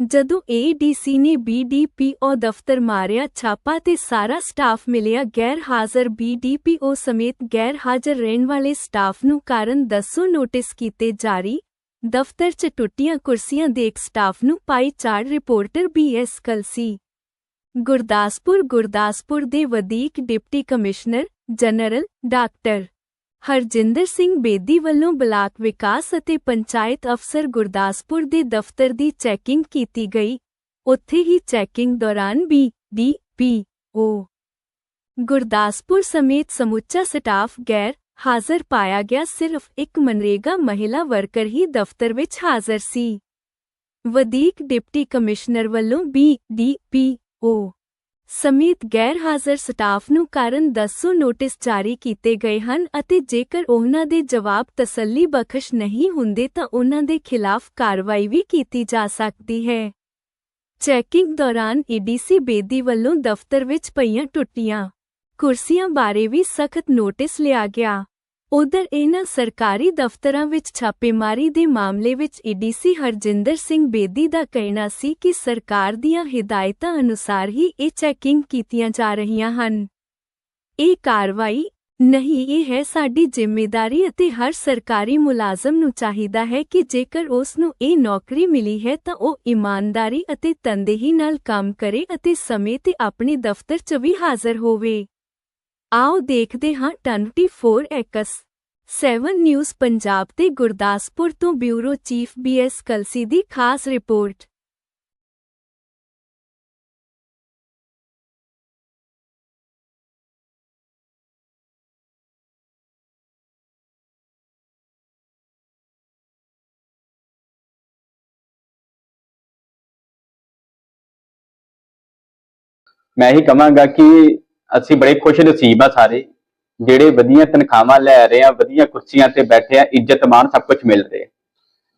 ਜਦੋਂ ਏਡੀਸੀ ਨੇ ਬੀਡੀਪੀਓ ਦਫ਼ਤਰ ਮਾਰਿਆ, ਛਾਪਾ ਤੇ ਸਾਰਾ ਸਟਾਫ ਮਿਲਿਆ। ਗੈਰ ਹਾਜ਼ਰ ਬੀਡੀਪੀਓ ਸਮੇਤ ਗੈਰ ਹਾਜ਼ਰ ਰਹਿਣ ਵਾਲੇ ਸਟਾਫ ਨੂੰ ਕਾਰਨ ਦੱਸੋ ਨੋਟਿਸ ਕੀਤੇ ਜਾਰੀ। ਦਫ਼ਤਰ 'ਚ ਟੁੱਟੀਆਂ ਕੁਰਸੀਆਂ ਦੇਖ ਸਟਾਫ ਨੂੰ ਪਾਈ ਚਾੜ ਰਿਪੋਰਟਰ ਬੀਐਸ ਕਲਸੀ ਗੁਰਦਾਸਪੁਰ ਗੁਰਦਾਸਪੁਰ ਦੇ ਵਧੀਕ deputy commissioner, general, doctor Harjinder Singh Bedi ਵੱਲੋਂ ਬਲਾਕ ਵਿਕਾਸ ਅਤੇ ਪੰਚਾਇਤ ਅਫਸਰ ਗੁਰਦਾਸਪੁਰ ਦੇ ਦਫ਼ਤਰ ਦੀ ਚੈਕਿੰਗ ਕੀਤੀ ਗਈ। ਉੱਥੇ ਹੀ ਚੈਕਿੰਗ ਦੌਰਾਨ B D P O Gurdaspur ਸਮੇਤ ਸਮੁੱਚਾ ਸਟਾਫ ਗੈਰ ਹਾਜ਼ਰ ਪਾਇਆ ਗਿਆ। ਸਿਰਫ ਇੱਕ ਮਨਰੇਗਾ ਮਹਿਲਾ ਵਰਕਰ ਹੀ ਦਫ਼ਤਰ ਵਿੱਚ ਹਾਜ਼ਰ ਸੀ। ਵਧੀਕ ਡਿਪਟੀ ਕਮਿਸ਼ਨਰ ਵੱਲੋਂ ਬੀ ਡੀ ਪੀ ਓ ਸਮੇਤ ਗੈਰਹਾਜ਼ਰ ਸਟਾਫ ਨੂੰ ਕਾਰਨ ਦੱਸੋ ਨੋਟਿਸ ਜਾਰੀ ਕੀਤੇ ਗਏ ਹਨ ਅਤੇ ਜੇਕਰ ਉਹਨਾਂ ਦੇ ਜਵਾਬ ਤਸੱਲੀ ਬਖਸ਼ ਨਹੀਂ ਹੁੰਦੇ ਤਾਂ ਉਹਨਾਂ ਦੇ ਖਿਲਾਫ ਕਾਰਵਾਈ ਵੀ ਕੀਤੀ ਜਾ ਸਕਦੀ ਹੈ। ਚੈਕਿੰਗ ਦੌਰਾਨ ਈਡੀਸੀ ਬੇਦੀ ਵੱਲੋਂ ਦਫ਼ਤਰ ਵਿੱਚ ਪਈਆਂ ਟੁੱਟੀਆਂ ਕੁਰਸੀਆਂ ਬਾਰੇ ਵੀ ਸਖਤ ਨੋਟਿਸ ਲਿਆ ਗਿਆ। ਉਧਰ ਇਹਨਾਂ ਸਰਕਾਰੀ ਦਫ਼ਤਰਾਂ ਵਿੱਚ ਛਾਪੇਮਾਰੀ ਦੇ ਮਾਮਲੇ ਵਿੱਚ ਈਡੀਸੀ ਹਰਜਿੰਦਰ ਸਿੰਘ ਬੇਦੀ ਦਾ ਕਹਿਣਾ ਸੀ ਕਿ ਸਰਕਾਰ ਦੀਆਂ ਹਦਾਇਤਾਂ ਅਨੁਸਾਰ ਹੀ ਇਹ ਚੈਕਿੰਗ ਕੀਤੀਆਂ ਜਾ ਰਹੀਆਂ ਹਨ। ਇਹ ਕਾਰਵਾਈ ਨਹੀਂ, ਇਹ ਹੈ ਸਾਡੀ ਜ਼ਿੰਮੇਵਾਰੀ ਅਤੇ ਹਰ ਸਰਕਾਰੀ ਮੁਲਾਜ਼ਮ ਨੂੰ ਚਾਹੀਦਾ ਹੈ ਕਿ ਜੇਕਰ ਉਸ ਨੂੰ ਇਹ ਨੌਕਰੀ ਮਿਲੀ ਹੈ ਤਾਂ ਉਹ ਇਮਾਨਦਾਰੀ ਅਤੇ ਤਨਦੇਹੀ ਨਾਲ ਕੰਮ ਕਰੇ ਅਤੇ ਸਮੇਂ ਤੇ ਆਪਣੇ ਦਫ਼ਤਰ 'ਚ ਵੀ ਹਾਜ਼ਰ ਹੋਵੇ। ਆਓ ਦੇਖਦੇ ਹਾਂ 24 ਐਕਸ 7 ਨਿਊਜ਼ ਪੰਜਾਬ ਤੇ ਗੁਰਦਾਸਪੁਰ ਤੋਂ bureau chief B S Kalsi ਦੀ ਖਾਸ ਰਿਪੋਰਟ। ਮੈਂ ਹੀ ਕਹਾਂਗਾ ਕਿ ਅਸੀਂ ਬੜੇ ਖੁਸ਼ ਨਸੀਬ ਆ ਸਾਰੇ, ਜਿਹੜੇ ਵਧੀਆ ਤਨਖਾਹਾਂ ਲੈ ਰਹੇ ਆ, ਵਧੀਆ ਕੁਰਸੀਆਂ ਤੇ ਬੈਠੇ ਆ, ਇੱਜ਼ਤ ਮਾਣ ਸਭ ਕੁਝ ਮਿਲ ਰਿਹਾ।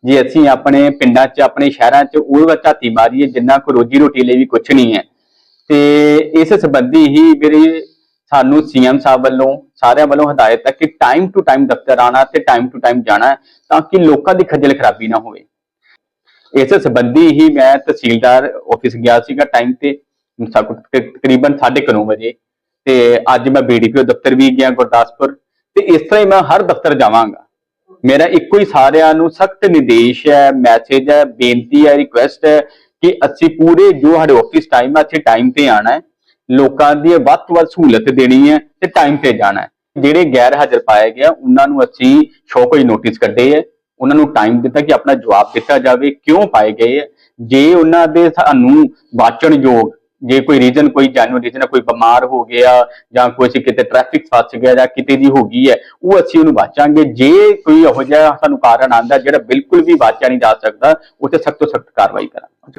ਜੇ ਅਸੀਂ ਆਪਣੇ ਪਿੰਡਾਂ 'ਚ, ਆਪਣੇ ਸ਼ਹਿਰਾਂ 'ਚ ਉਹ ਝਾਤੀ ਮਾਰੀਏ, ਜਿੰਨਾ ਕੋ ਰੋਜੀ ਰੋਟੀ ਲਈ ਵੀ ਕੁਝ ਨਹੀਂ ਹੈ, ਤੇ ਇਸ ਸੰਬੰਧੀ ਹੀ ਮੇਰੇ ਸਾਨੂੰ ਸੀਐਮ ਸਾਹਿਬ ਵੱਲੋਂ, ਸਾਰਿਆਂ ਵੱਲੋਂ ਹਦਾਇਤ ਹੈ ਕਿ ਟਾਈਮ ਟੂ ਟਾਈਮ ਦਫ਼ਤਰ ਆਣਾ ਤੇ ਟਾਈਮ ਟੂ ਟਾਈਮ ਜਾਣਾ ਤਾਂ ਕਿ ਲੋਕਾਂ ਦੀ ਖੱਜਲ ਖਰਾਬੀ ਨਾ ਹੋਵੇ। ਇਸ ਸੰਬੰਧੀ ਹੀ ਮੈਂ ਤਹਿਸੀਲਦਾਰ ਆਫਿਸ ਗਿਆ ਸੀਗਾ ਟਾਈਮ ਤੇ ਸਾ- ਤਕਰੀਬਨ 9:30 ਵਜੇ। ਤੇ ਅੱਜ ਮੈਂ ਬੀਡੀਪੀਓ ਦਫ਼ਤਰ ਵੀ ਗਿਆ ਗੁਰਦਾਸਪੁਰ ਤੇ ਇਸ ਤਰ੍ਹਾਂ ਹੀ ਮੈਂ ਹਰ ਦਫ਼ਤਰ ਜਾਵਾਂਗਾ। ਮੇਰਾ ਇੱਕੋ ਹੀ ਸਾਰਿਆਂ ਨੂੰ ਸਖਤ ਨਿਰਦੇਸ਼ ਹੈ ਮੈਸੇਜ ਹੈ, ਬੇਨਤੀ ਹੈ ਰਿਕੁਐਸਟ ਹੈ ਕਿ ਅਸੀਂ ਪੂਰੇ ਜੋ ਸਾਡੇ ਆਫਿਸ ਟਾਈਮ ਹੈ ਅਸੀਂ ਟਾਈਮ ਤੇ ਆਣਾ ਹੈ। ਲੋਕਾਂ ਦੀ ਵੱਧ ਤੋਂ ਵੱਧ ਸਹੂਲਤ ਦੇਣੀ ਹੈ ਤੇ ਟਾਈਮ ਤੇ ਜਾਣਾ ਹੈ। ਜਿਹੜੇ ਗੈਰ ਹਾਜ਼ਰ ਪਾਏ ਗਿਆ ਉਹਨਾਂ ਨੂੰ ਅਸੀਂ ਸ਼ੋ ਕੋਈ ਨੋਟਿਸ ਕੱਢੇ ਹੈ। ਉਹਨਾਂ ਨੂੰ ਟਾਈਮ ਦਿੱਤਾ ਕਿ ਆਪਣਾ ਜਵਾਬ ਦਿੱਤਾ ਜਾਵੇ, ਕਿਉਂ ਪਾਏ ਗਏ ਹੈ। ਜੇ ਉਹਨਾਂ ਦੇ ਸਾਨੂੰ ਵਾਚਣ ਯੋਗ ਜੇ ਕੋਈ ਰੀਜ਼ਨ ਕੋਈ ਜੈਨੂਇਨ ਰੀਜ਼ਨ ਕੋਈ ਬਿਮਾਰ ਹੋ ਗਿਆ ਜਾਂ ਕੋਈ ਅਸੀਂ ਕਿਤੇ ਟ੍ਰੈਫਿਕ ਫਸ ਗਿਆ ਜਾਂ ਕਿਤੇ ਦੀ ਹੋ ਗਈ ਹੈ, ਉਹ ਅਸੀਂ ਉਹਨੂੰ ਵਾਚਾਂਗੇ। ਜੇ ਕੋਈ ਇਹੋ ਜਿਹਾ ਸਾਨੂੰ ਕਾਰਨ ਆਂਦਾ ਜਿਹੜਾ ਬਿਲਕੁਲ ਵੀ ਵਾਚਿਆ ਨਹੀਂ ਜਾ ਸਕਦਾ ਉੱਥੇ ਸਖਤ ਤੋਂ ਸਖਤ ਕਾਰਵਾਈ ਕਰਾਂਗੇ।